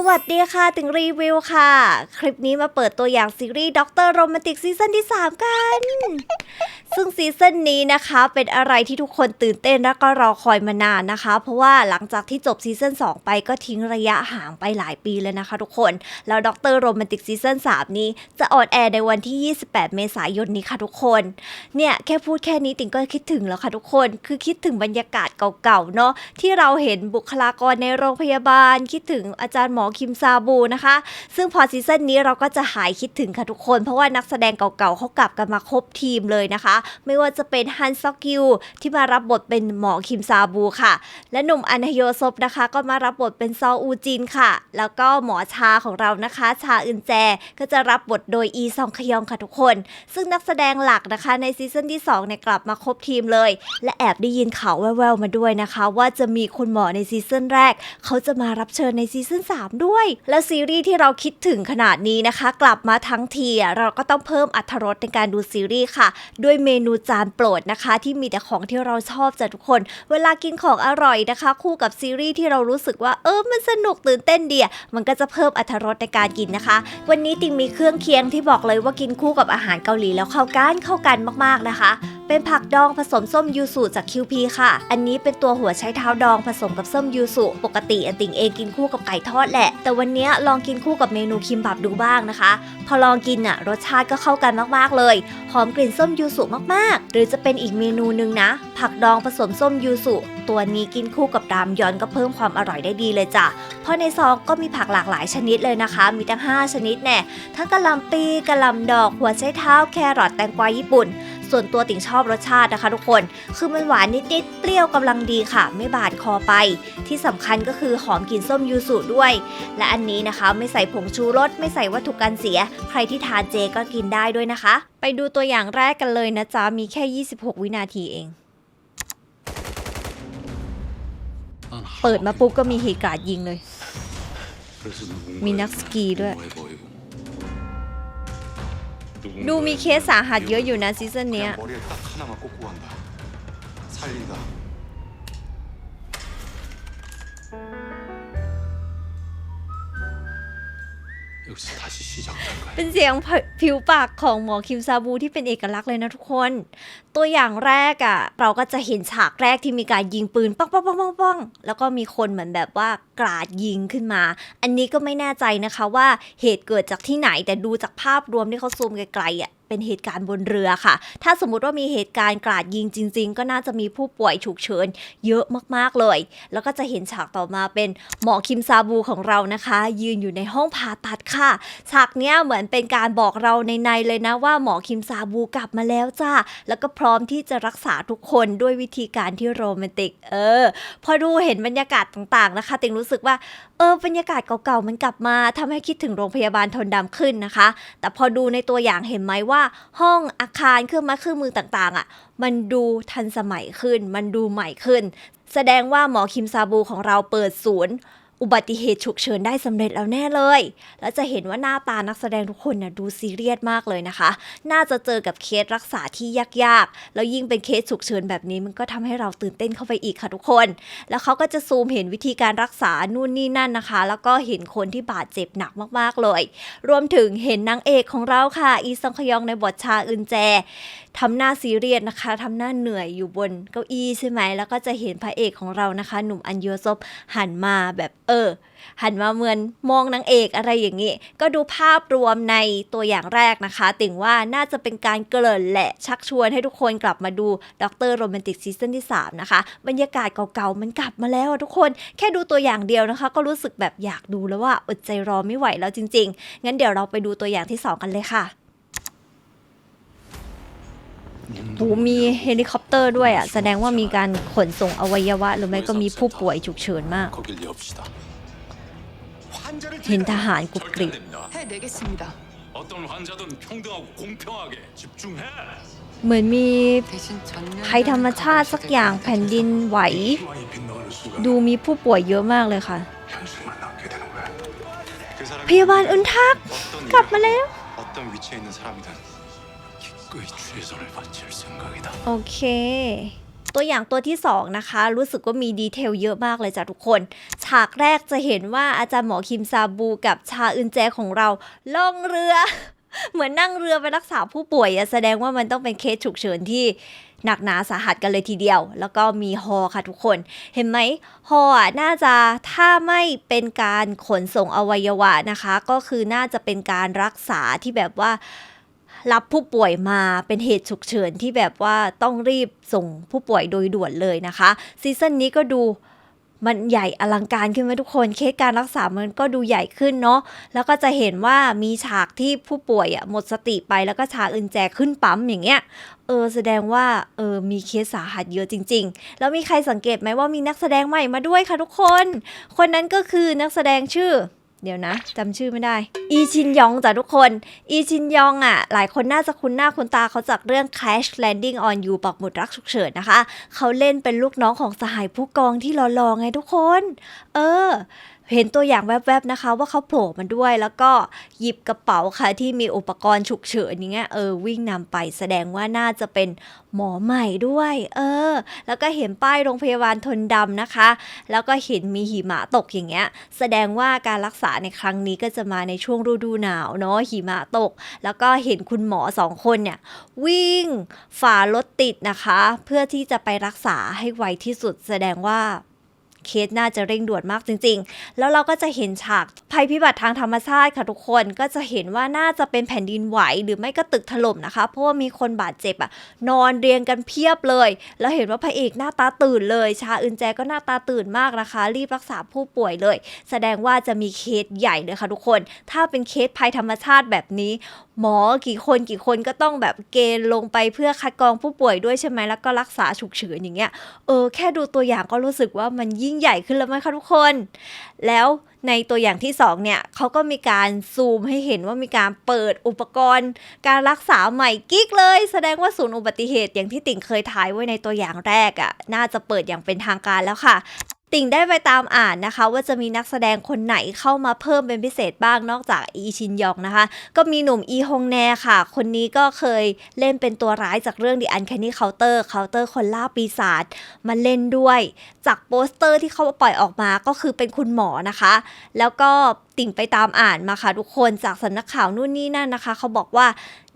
สวัสดีค่ะถึงรีวิวค่ะ คลิปนี้มาเปิดตัวอย่างซีรีส์ด็อกเตอร์โรแมนติกซีซั่นที่ 3 กัน ซึ่งซีซั่นนี้นะคะเป็นอะไรที่ทุกคนตื่นเต้นและก็รอคอยมานานนะคะ เพราะว่าหลังจากที่จบซีซั่น2 ไปก็ทิ้งระยะห่างไปหลายปีเลยนะคะทุกคน แล้วด็อกเตอร์โรแมนติกซีซั่น3 นี้จะออนแอร์ในวันที่ 28 เมษายนนี้ค่ะทุกคน เนี่ยแค่พูดแค่นี้ติงก็คิดถึงแล้วค่ะทุกคน คือคิดถึงบรรยากาศ เก่าๆเนาะที่เราเห็นบุคลากรในโรงพยาบาล คิดถึงอาจารย์หมอคิมซาบูนะคะ ซึ่งพอซีซั่นนี้เราก็จะหายคิดถึงค่ะทุกคน เพราะว่านักแสดงเก่าๆเขากลับกันมาครบทีมเลยนะคะ ไม่ว่าจะเป็นฮันซอกยูที่มารับบทเป็นหมอคิมซาบูค่ะ และหนุ่มอันฮโยซบนะคะ ก็มารับบทเป็นซออูจินค่ะ แล้วก็หมอชาของเรานะคะ ชาอึนแจก็จะรับบทโดยอีซองคยองค่ะทุกคน ซึ่งนักแสดงหลักนะคะในซีซั่นที่2เนี่ยกลับมาครบทีมเลย และแอบได้ยินข่าวแว่วๆมาด้วยนะคะ ว่าจะมีคุณหมอในซีซั่นแรก เขาจะมารับเชิญในซีซั่น3 ด้วย และซีรีส์ที่เราคิดถึงขนาดนี้นะคะ กลับมาทั้งทีเราก็ต้องเพิ่มอรรถรสในการดูซีรีส์ค่ะ ด้วยเมนูจานโปรดนะคะ ที่มีแต่ของที่เราชอบจ้ะทุกคน เวลากินของอร่อยนะคะ คู่กับซีรีส์ที่เรารู้สึกว่าเออมันสนุกตื่นเต้นเดีอะมันก็จะเพิ่มอรรถรสในการกินนะคะ วันนี้ติงมีเครื่องเคียงที่บอกเลยว่ากินคู่กับอาหารเกาหลีแล้วเข้ากันเข้ากันมากๆนะคะ เป็นผักดองผสมส้มยูสุจาก QP ค่ะ อันนี้เป็นตัวหัวไชเท้าดองผสมกับส้มยูสุปกติอันติงเองกินคู่กับไก่ทอดแหละ แต่วันนี้ลองกินคู่กับเมนูคิมบับดูบ้างนะคะ พอลองกินอะรสชาติก็เข้ากันมากๆเลย หอมกลิ่นส้มยูสุมากๆ หรือจะเป็นอีกเมนูหนึ่งนะ ผักดองผสมส้มยูสุตัวนี้กินคู่กับรามยอนก็เพิ่มความอร่อยได้ดีเลยจ้ะ เพราะในซองก็มีผักหลากหลายชนิดเลยนะคะ มีตั้ง 5 ชนิดแน่ ทั้งกะหล่ำปีกะหล่ำดอก หัวไชเท้า แครอท แตงกวาญี่ปุ่น ส่วนตัวติ่งชอบรสชาตินะคะทุกคน คือมันหวานนิดๆ เปรี้ยวกำลังดีค่ะ ไม่บาดคอไป ที่สำคัญก็คือหอมกลิ่นส้มยูสุด้วย และอันนี้นะคะไม่ใส่ผงชูรส ไม่ใส่วัตถุกันเสีย ใครที่ทานเจก็กินได้ด้วยนะคะ ไปดูตัวอย่างแรกกันเลยนะจ๊ะ มีแค่ 26 วินาทีเอง เปิดมาปุ๊บก็มีเหตุการณ์ยิงเลย มีนักสกีด้วย ดูมีเคสสาหัสเยอะอยู่นะซีซั่นเนี้ย 머리에 딱 하나만 꽂고 간다. 살린다. เป็นเสียงผิวปากของหมอคิมซาบูที่เป็นเอกลักษณ์เลยนะทุกคน ตัวอย่างแรกอะ่ะ เราก็จะเห็นฉากแรกที่มีการยิงปืนปังปังปังปังปังแล้วก็มีคนเหมือนแบบว่ากราดยิงขึ้นมา อันนี้ก็ไม่แน่ใจนะคะว่าเหตุเกิดจากที่ไหนแต่ดูจากภาพรวมที่เขาซูมไกลๆอะ เป็นเหตุการณ์บนเรือค่ะ ถ้าสมมุติว่ามีเหตุการณ์กราดยิงจริง ๆ ก็น่าจะมีผู้ป่วยฉุกเฉินเยอะมากๆเลย แล้วก็จะเห็นฉากต่อมาเป็นหมอคิมซาบูของเรานะคะ ยืนอยู่ในห้องผ่าตัดค่ะ ฉากเนี้ยเหมือนเป็นการบอกเราในในเลยนะว่าหมอคิมซาบูกลับมาแล้วจ้าแล้วก็พร้อมที่จะรักษาทุกคนด้วยวิธีการที่โรแมนติก เออ พอดูเห็นบรรยากาศต่างๆนะคะติงรู้สึกว่า เออบรรยากาศเก่าๆมันกลับมาทำให้คิดถึงโรงพยาบาลทนดำขึ้นนะคะ แต่พอดูในตัวอย่างเห็นไหมว่าห้องอาคารเครื่องไม้เครื่องมือต่างๆอะมันดูทันสมัยขึ้น มันดูใหม่ขึ้น แสดงว่าหมอคิมซาบูของเราเปิดศูนย์ อุบัติเหตุฉุกเฉินได้สำเร็จแล้วแน่เลย แล้วจะเห็นว่าหน้าตานักแสดงทุกคนน่ะดูซีเรียสมากเลยนะคะ น่าจะเจอกับเคสรักษาที่ยากๆ แล้วยิ่งเป็นเคสฉุกเฉินแบบนี้มันก็ทำให้เราตื่นเต้นเข้าไปอีกค่ะทุกคน แล้วเขาก็จะซูมเห็นวิธีการรักษานู่นนี่นั่นนะคะ แล้วก็เห็นคนที่บาดเจ็บหนักมากๆเลย รวมถึงเห็นนางเอกของเราค่ะ อีซองคยองในบทชาอึนแจ ทำหน้าซีเรียสนะคะทำหน้าเหนื่อยอยู่บนเก้าอี้ใช่ไหม แล้วก็จะเห็นพระเอกของเรานะคะ หนุ่มอันโยซบหันมาแบบเออ หันมาเหมือนมองนางเอกอะไรอย่างนี้ ก็ดูภาพรวมในตัวอย่างแรกนะคะ ติ่งว่าน่าจะเป็นการเกริ่นแหละชักชวนให้ทุกคนกลับมาดูด็อกเตอร์โรแมนติกซีซั่นที่ 3 นะคะ บรรยากาศเก่าๆ มันกลับมาแล้วทุกคนแค่ดูตัวอย่างเดียวนะคะ ก็รู้สึกแบบอยากดูแล้วว่าอดใจรอไม่ไหวแล้วจริง ๆ งั้นเดี๋ยวเราไปดูตัวอย่างที่ 2 กันเลยค่ะ โหมีเฮลิคอปเตอร์ด้วยอ่ะ แสดงว่ามีการขนส่งอวัยวะ หรือไม่ก็มีผู้ป่วยฉุกเฉินมาก 거길 엽시다. 흰 다한 국그립. 해내겠습니다. 어떤 환자든 평등하고 공평하게 집중해. เหมือนมี 대신 전면 ภัยธรรมชาติสักอย่างแผ่นดินไหว 희망이 빗나가는 순간 ดูมีผู้ป่วยเยอะมากเลยค่ะ 현실만 남게 되는 거야. 그 사람이 พยาบาลอึนทัก 어떤 กลับ 일을 มาแล้ว 어떤 위치에 있는 사람이든 기꺼이 최선을 바칠 생각이다. โอเค ต ตัวอย่างตัวที่ 2 นะคะ รู้สึกว่ามีดีเทลเยอะมากเลยจ้ะทุกคน ฉากแรกจะเห็นว่าอาจารย์หมอคิมซาบูกับชาอึนแจของเราล่องเรือ เหมือนนั่งเรือไปรักษาผู้ป่วยอะแสดงว่ามันต้องเป็นเคสฉุกเฉินที่หนักหนาสาหัสกันเลยทีเดียว แล้วก็มีฮอค่ะทุกคน เห็นไหมฮออะน่าจะถ้าไม่เป็นการขนส่งอวัยวะนะคะ ก็คือน่าจะเป็นการรักษาที่แบบว่า รับผู้ป่วยมาเป็นเหตุฉุกเฉินที่แบบว่าต้องรีบส่งผู้ป่วยโดยด่วนเลยนะคะซีซั่นนี้ก็ดูมันใหญ่อลังการขึ้นไหมทุกคนเคสการรักษามันก็ดูใหญ่ขึ้นเนาะแล้วก็จะเห็นว่ามีฉากที่ผู้ป่วยอะหมดสติไปแล้วก็ฉากอื่นแจกขึ้นปั๊มอย่างเงี้ยเออแสดงว่าเออมีเคสสาหัสเยอะจริง ๆ แล้วมีใครสังเกตไหมว่ามีนักแสดงใหม่มาด้วยค่ะทุกคน คนนั้นก็คือนักแสดงชื่อ เดี๋ยวนะจำชื่อไม่ได้ อีชินยองจ้ะทุกคน อีชินยองอะ หลายคนน่าจะคุ้นหน้าคุ้นตาเขาจากเรื่อง Crash Landing on You ปักหมุดรักฉุกเฉินนะคะ เขาเล่นเป็นลูกน้องของสหายผู้กองที่หล่อๆไงทุกคน เออ เห็นตัวอย่างแวบๆนะคะ ว่าเขาโผล่มาด้วย แล้วก็หยิบกระเป๋าค่ะที่มีอุปกรณ์ฉุกเฉินอย่างเงี้ยเออวิ่งนำไปแสดงว่าน่าจะเป็นหมอใหม่ด้วย เออ แล้วก็เห็นป้ายโรงพยาบาลทนดำนะคะ แล้วก็เห็นมีหิมะตกอย่างเงี้ย แสดงว่าการรักษาในครั้งนี้ก็จะมาในช่วงฤดูหนาวเนาะหิมะตก แล้วก็เห็นคุณหมอสองคนเนี่ยวิ่งฝ่ารถติดนะคะ เพื่อที่จะไปรักษาให้ไวที่สุดแสดงว่า เคสน่าจะเร่งด่วนมากจริง ๆ แล้วเราก็จะเห็นฉากภัยพิบัติทางธรรมชาติค่ะทุกคนก็จะเห็นว่าน่าจะเป็นแผ่นดินไหวหรือไม่ก็ตึกถล่มนะคะ เพราะว่ามีคนบาดเจ็บอะนอนเรียงกันเพียบเลย แล้วเห็นว่าพระเอกหน้าตาตื่นเลย ชาอึนแจก็หน้าตาตื่นมากนะคะ รีบรักษาผู้ป่วยเลย แสดงว่าจะมีเคสใหญ่เลยค่ะทุกคน ถ้าเป็นเคสภัยธรรมชาติแบบนี้ หมอกี่คนกี่คนก็ต้องแบบเกณฑ์ลงไปเพื่อคัดกรองผู้ป่วยด้วยใช่ไหมแล้วก็รักษาฉุกเฉินอย่างเงี้ยเออแค่ดูตัวอย่างก็รู้สึกว่ามันยิ่งใหญ่ขึ้นแล้วไหมคะทุกคน แล้วในตัวอย่างที่สองเนี่ยเขาก็มีการซูมให้เห็นว่ามีการเปิดอุปกรณ์ การรักษาใหม่กิ๊กเลย แสดงว่าศูนย์อุบัติเหตุอย่างที่ติ่งเคยถ่ายไว้ในตัวอย่างแรกอะ่ะน่าจะเปิดอย่างเป็นทางการแล้วค่ะ ติ่งได้ไปตามอ่านนะคะ ว่าจะมีนักแสดงคนไหนเข้ามาเพิ่มเป็นพิเศษบ้างนอกจากอีชินยองนะคะ ก็มีหนุ่มอีฮงแนค่ะ คนนี้ก็เคยเล่นเป็นตัวร้ายจากเรื่อง The Uncanny Counter Counter คนล่าปีศาจมาเล่นด้วย จากโปสเตอร์ที่เขาปล่อยออกมาก็คือเป็นคุณหมอนะคะ แล้วก็ ติ่งไปตามอ่านมาค่ะทุกคนจากสำนักข่าวนู่นนี่นั่นนะคะ เขาบอกว่า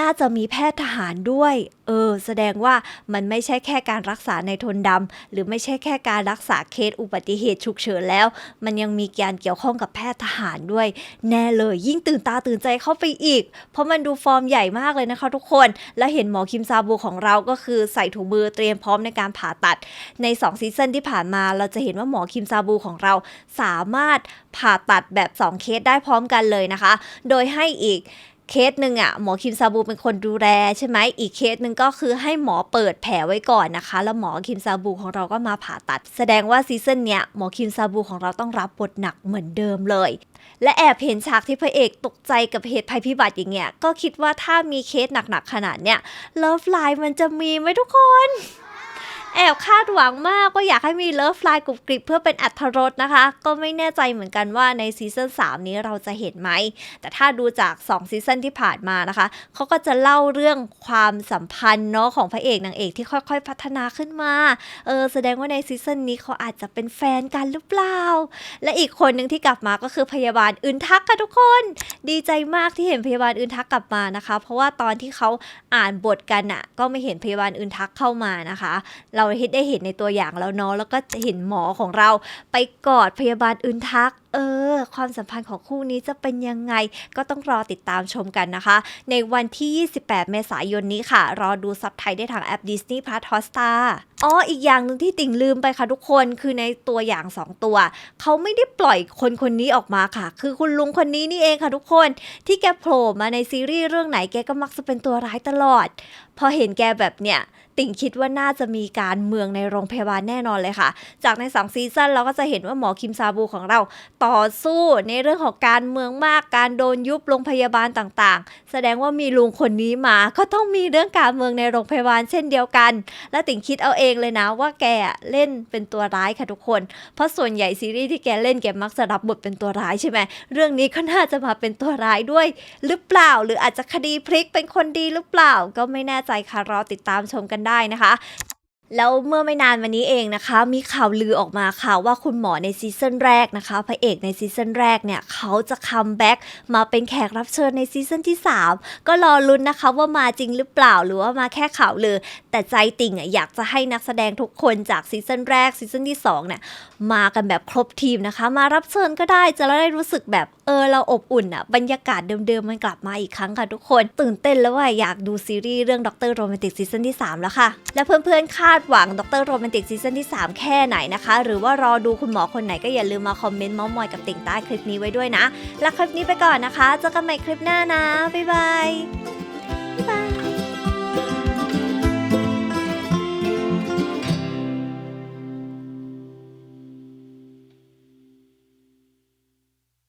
น่าจะมีแพทย์ทหารด้วย เออ แสดงว่ามันไม่ใช่แค่การรักษาในทนดำหรือไม่ใช่แค่การรักษาเคสอุบัติเหตุฉุกเฉินแล้ว มันยังมีการเกี่ยวข้องกับแพทย์ทหารด้วย แน่เลยยิ่งตื่นตาตื่นใจเข้าไปอีก เพราะมันดูฟอร์มใหญ่มากเลยนะคะทุกคน แล้วเห็นหมอคิมซาบูของเราก็คือใส่ถุงมือเตรียมพร้อมในการผ่าตัด ใน2ซีซันที่ผ่านมาเราจะเห็นว่าหมอคิมซาบูของเราสามารถผ่าตัดแบบ2เคสได้พร้อมกันเลยนะคะ โดยให้อีกเคสหนึ่งอะหมอคิมซาบูเป็นคนดูแลใช่ไหมอีกเคสหนึ่งก็คือให้หมอเปิดแผลไว้ก่อนนะคะ แล้วหมอคิมซาบูของเราก็มาผ่าตัด แสดงว่าซีซั่นเนี้ยหมอคิมซาบูของเราต้องรับบทหนักเหมือนเดิมเลย และแอบเห็นฉากที่พระเอกตกใจกับเหตุภัยพิบัติอย่างเงี้ยก็คิดว่าถ้ามีเคสหนักๆขนาดเนี้ยเลิฟไลน์มันจะมีไหมทุกคน แอบคาดหวังมากว่าอยากให้มีเลิฟไลน์กรุบกริบเพื่อเป็นอัธรสนะคะ ก็ไม่แน่ใจเหมือนกันว่าในซีซั่น3 นี้เราจะเห็นไหม แต่ถ้าดูจาก 2 ซีซั่นที่ผ่านมานะคะ เขาก็จะเล่าเรื่องความสัมพันธ์เนาะของพระเอกนางเอกที่ค่อยๆ พัฒนาขึ้นมา เออแสดงว่าในซีซั่นนี้เขาอาจจะเป็นแฟนกันหรือเปล่า และอีกคนหนึ่งที่กลับมาก็คือพยาบาลอื่นทักค่ะทุกคน ดีใจมากที่เห็นพยาบาลอื่นทักกลับมานะคะ เพราะว่าตอนที่เขาอ่านบทกันอะก็ไม่เห็นพยาบาลอื่นทักเข้ามานะคะ เราราได้เห็นในตัวอย่างแล้วเนาะแล้วก็จะเห็นหมอของเราไปกอดพยาบาลอื่นทัก เออ ความสัมพันธ์ของคู่นี้จะเป็นยังไง ก็ต้องรอติดตามชมกันนะคะ ในวันที่ 28 เมษายนนี้ค่ะ รอดูซับไทยได้ทางแอป Disney Plus Hotstar อ๋ออีกอย่างหนึ่งที่ติ่งลืมไปค่ะทุกคนคือในตัวอย่าง 2 ตัว เขาไม่ได้ปล่อยคนคนนี้ออกมาค่ะ คือคุณลุงคนนี้นี่เองค่ะทุกคน ที่แกโผล่มาในซีรีส์เรื่องไหนแกก็มักจะเป็นตัวร้ายตลอด พอเห็นแกแบบเนี้ย ติ่งคิดว่าน่าจะมีการเมืองในโรงพยาบาลแน่นอนเลยค่ะ จากในสองซีซั่นเราก็จะเห็นว่าหมอคิมซาบูของเราต่อสู้ในเรื่องของการเมืองมาก การโดนยุบโรงพยาบาลต่างๆ แสดงว่ามีลุงคนนี้มาก็ต้องมีเรื่องการเมืองในโรงพยาบาลเช่นเดียวกัน และติ่งคิดเอาเองเลยนะว่าแกเล่นเป็นตัวร้ายค่ะทุกคน เพราะส่วนใหญ่ซีรีส์ที่แกเล่นแกมักจะรับบทเป็นตัวร้ายใช่ไหมเรื่องนี้ก็น่าจะมาเป็นตัวร้ายด้วย หรือเปล่า หรืออาจจะคดีพลิกเป็นคนดีหรือเปล่า ก็ไม่แน่ใจค่ะรอติดตามชมกันได้นะคะแล้วเมื่อไม่นานมานี้เองนะคะ มีข่าวลือออกมาค่ะว่าคุณหมอในซีซั่นแรกนะคะพระเอกในซีซั่นแรกเนี่ยเขาจะคัมแบ็กมาเป็นแขกรับเชิญในซีซั่นที่ 3 ก็รอลุ้นนะคะว่ามาจริงหรือเปล่าหรือว่ามาแค่ข่าวลือ แต่ใจติ่งอะอยากจะให้นักแสดงทุกคนจากซีซั่นแรกซีซั่นที่2เนี่ยมากันแบบครบทีมนะคะ มารับเชิญก็ได้จะได้รู้สึกแบบ เออเราอบอุ่นอะบรรยากาศเดิมๆ มันกลับมาอีกครั้งค่ะทุกคน ตื่นเต้นแล้วว่าอยากดูซีรีส์เรื่องด็อกเตอร์โรแมนติกซีซั่นที่ 3 แล้วค่ะ และเพื่อนๆ คาดหวังด็อกเตอร์โรแมนติกซีซั่นที่ 3 แค่ไหนนะคะ หรือว่ารอดูคุณหมอคนไหนก็อย่าลืมมาคอมเมนต์เมาส์มอยกับติ่งใต้คลิปนี้ไว้ด้วยนะและคลิปนี้ไปก่อนนะคะเจอกันใหม่คลิปหน้านะบ๊ายบายบ๊ายบาย